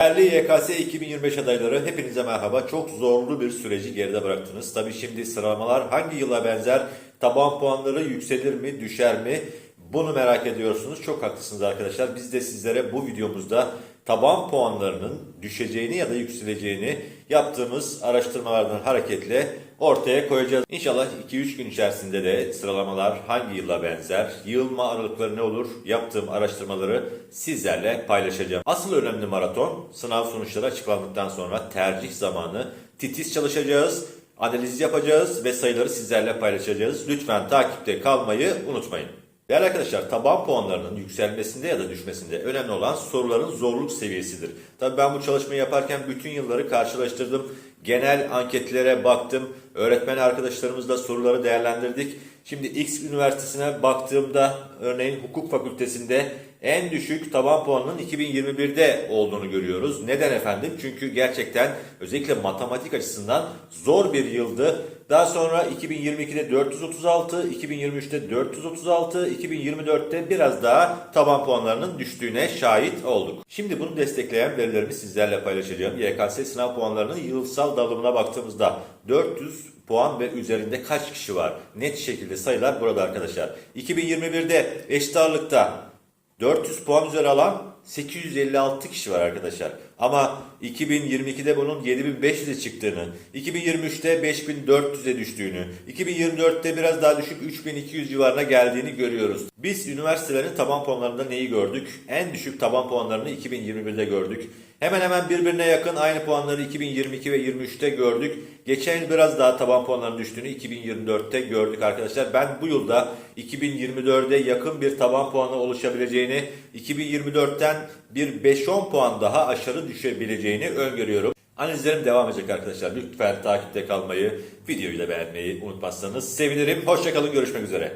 Değerli YKS 2025 adayları hepinize merhaba. Çok zorlu bir süreci geride bıraktınız. Tabii şimdi sıralamalar hangi yıla benzer? Taban puanları yükselir mi, düşer mi? Bunu merak ediyorsunuz. Çok haklısınız arkadaşlar. Biz de sizlere bu videomuzda taban puanlarının düşeceğini ya da yükseleceğini yaptığımız araştırmalardan hareketle ortaya koyacağız. İnşallah 2-3 gün içerisinde de sıralamalar hangi yıla benzer, yığılma aralıkları ne olur yaptığım araştırmaları sizlerle paylaşacağım. Asıl önemli maraton sınav sonuçları açıklandıktan sonra tercih zamanı titiz çalışacağız, analiz yapacağız ve sayıları sizlerle paylaşacağız. Lütfen takipte kalmayı unutmayın. Değerli arkadaşlar taban puanlarının yükselmesinde ya da düşmesinde önemli olan soruların zorluk seviyesidir. Tabii ben bu çalışmayı yaparken bütün yılları karşılaştırdım. Genel anketlere baktım. Öğretmen arkadaşlarımızla soruları değerlendirdik. Şimdi X üniversitesine baktığımda örneğin hukuk fakültesinde en düşük taban puanının 2021'de olduğunu görüyoruz. Neden efendim? Çünkü gerçekten özellikle matematik açısından zor bir yıldı. Daha sonra 2022'de 436, 2023'te 436, 2024'te biraz daha taban puanlarının düştüğüne şahit olduk. Şimdi bunu destekleyen verilerimi sizlerle paylaşacağım. YKS sınav puanlarının yılsal dağılımına baktığımızda 400 puan ve üzerinde kaç kişi var? Net şekilde sayılar burada arkadaşlar. 2021'de eşit ağırlıkta 400 puan üzeri alan 856 kişi var arkadaşlar. Ama 2022'de bunun 7500'e çıktığını, 2023'te 5400'e düştüğünü, 2024'te biraz daha düşük 3200 civarına geldiğini görüyoruz. Biz üniversitelerin taban puanlarında neyi gördük? En düşük taban puanlarını 2021'de gördük. Hemen hemen birbirine yakın aynı puanları 2022 ve 23'te gördük. Geçen yıl biraz daha taban puanların düştüğünü 2024'te gördük arkadaşlar. Ben bu yılda 2024'de yakın bir taban puanı oluşabileceğini, 2024'ten bir 5-10 puan daha aşağı düşebileceğini öngörüyorum. Analizlerim devam edecek arkadaşlar. Lütfen takipte kalmayı, videoyu da beğenmeyi unutmazsanız sevinirim. Hoşçakalın, görüşmek üzere.